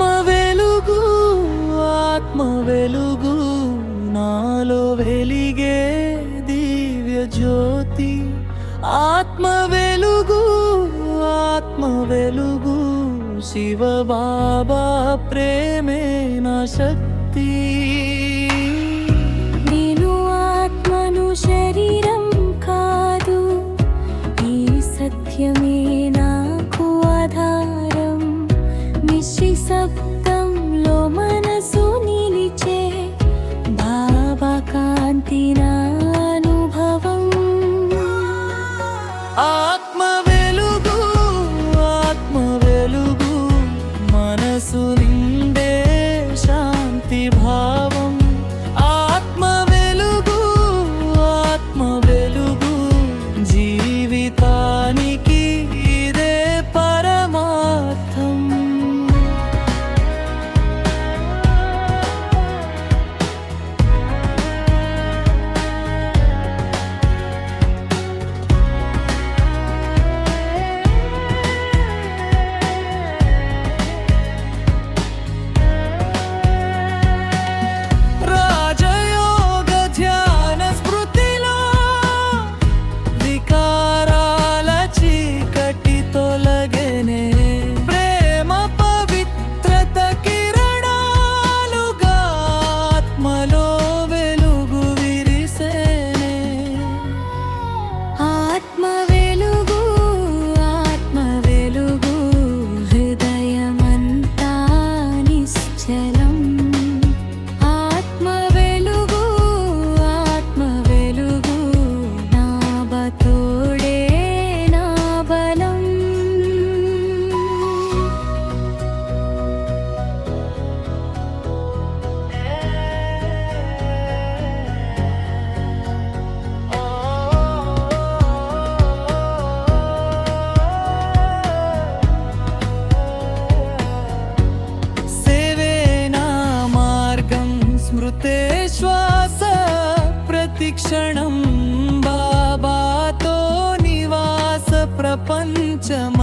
ఆత్మ వెలుగు ఆత్మ వెలుగు నాలో వెలిగే దివ్య జ్యోతి. ఆత్మ వెలుగు ఆత్మ వెలుగు శివ బాబా ప్రేమే నా శక్తి. నేను ఆత్మను శరీరం स्मृतेश्वास प्रतिक्षणं बाबातो निवास निवासप्रपञ्चम्